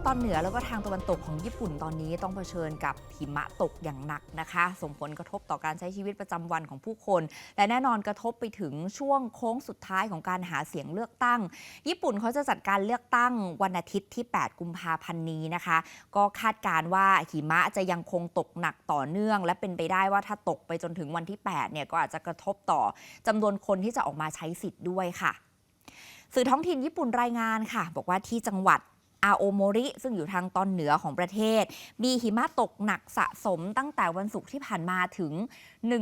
างตอนเหนือแล้วก็ทางตะวันตกของญี่ปุ่นตอนนี้ต้องเผชิญกับหิมะตกอย่างหนักนะคะ ส่งผลกระทบต่อการใช้ชีวิตประจำวันของผู้คน และแน่นอนกระทบไปถึงช่วงโค้งสุดท้ายของการหาเสียงเลือกตั้ง ญี่ปุ่นเขาจะจัดการเลือกตั้งวันอาทิตย์ที่ 8 กุมภาพันธ์นี้นะคะ ก็คาดการณ์ว่าหิมะจะยังคงตกหนักต่อเนื่อง และเป็นไปได้ว่าถ้าตกไปจนถึงวันที่8เนี่ยก็อาจจะกระทบต่อจำนวนคนที่จะออกมาใช้สิทธิ์ด้วยค่ะสื่อท้องถิ่นญี่ปุ่นรายงานค่ะ บอกว่าที่จังหวัด อาโอโมริ ซึ่งอยู่ทางตอนเหนือของประเทศ มีหิมะตกหนักสะสมตั้งแต่วันศุกร์ที่ผ่านมาถึง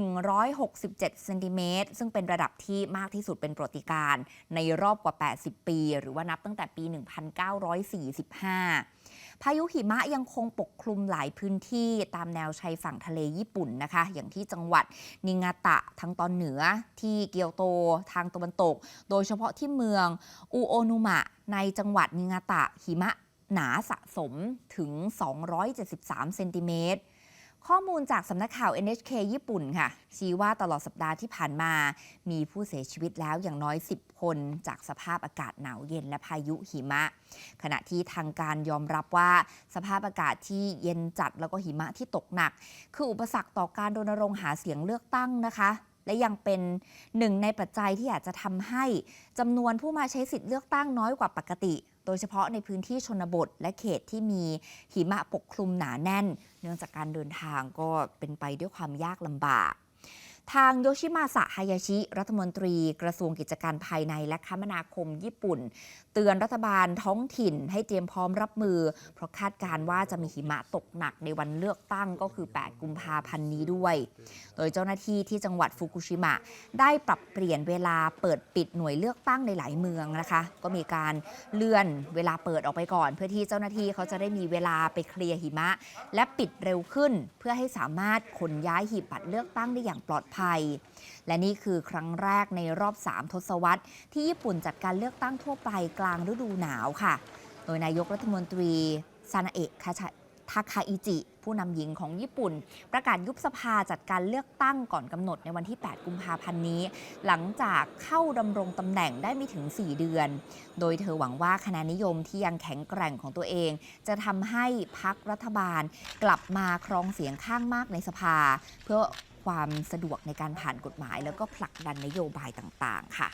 167เซนติเมตรซึ่งเป็นระดับที่มากที่สุดเป็นประวัติการ ในรอบกว่า 80 ปี หรือว่านับตั้งแต่ปี 1945 พายุหิมะยังคงปกคลุมหลายพื้นที่ตามแนวชายฝั่งทะเลญี่ปุ่นนะคะ อย่างที่จังหวัดนิงาตะทางตอนเหนือที่เกียวโตทางตะวันตก โดยเฉพาะที่เมืองอูโอนุมะ ในจังหวัดนิงาตะหิมะหนาสะสมถึง 273 เซนติเมตร ข้อมูลจากสำนักข่าว NHK ญี่ปุ่นค่ะ ชี้ว่าตลอดสัปดาห์ที่ผ่านมา มีผู้เสียชีวิตแล้วอย่างน้อย 10 คน จากสภาพอากาศหนาวเย็นและพายุหิมะ ขณะที่ทางการยอมรับว่าสภาพอากาศที่เย็นจัดแล้วก็หิมะที่ตกหนัก คืออุปสรรคต่อการรณรงค์หาเสียงเลือกตั้งนะคะ และยังเป็นหนึ่งในปัจจัยที่อาจจะทำให้จำนวนผู้มาใช้สิทธิ์เลือกตั้งน้อยกว่าปกติ โดยเฉพาะในพื้นที่ชนบทและเขตที่มีหิมะปกคลุมหนาแน่น เนื่องจากการเดินทางก็เป็นไปด้วยความยากลำบาก ทางโยชิมาสะฮายาชิ รัฐมนตรีกระทรวงกิจการภายในและคมนาคมญี่ปุ่น เตือนรัฐบาลท้องถิ่นให้เตรียมพร้อมรับมือ เพราะคาดการณ์ว่าจะมีหิมะตกหนักในวันเลือกตั้งก็คือ 8 กุมภาพันธ์นี้ด้วย โดยเจ้าหน้าที่ที่จังหวัดฟุกุชิมะ ได้ปรับเปลี่ยนเวลาเปิดปิดหน่วยเลือกตั้งในหลายเมืองนะคะ ก็มีการเลื่อนเวลาเปิดออกไปก่อน เพื่อที่เจ้าหน้าที่เขาจะได้มีเวลาไปเคลียร์หิมะ และปิดเร็วขึ้นเพื่อให้สามารถขนย้ายหีบบัตรเลือกตั้งได้อย่างปลอดภัยและนี่คือครั้งแรกในรอบ 3 ทศวรรษ ที่ญี่ปุ่นจัดการเลือกตั้งทั่วไปกลางฤดูหนาวค่ะ โดยนายกรัฐมนตรีซานาเอะคาชะทาคาอิจิ ผู้นำหญิงของญี่ปุ่น ประกาศยุบสภาจัดการเลือกตั้งก่อนกำหนดในวันที่ 8 กุมภาพันธ์นี้ หลังจากเข้าดำรงตำแหน่งได้ไม่ถึง 4 เดือน โดยเธอหวังว่าคะแนนนิยมที่ยังแข็งแกร่งของตัวเอง จะทำให้พักรัฐบาลกลับมาครองเสียงข้างมากในสภา เพื่อ ความสะดวกในการผ่านกฎหมาย แล้วก็ผลักดันนโยบายต่างๆ ค่ะ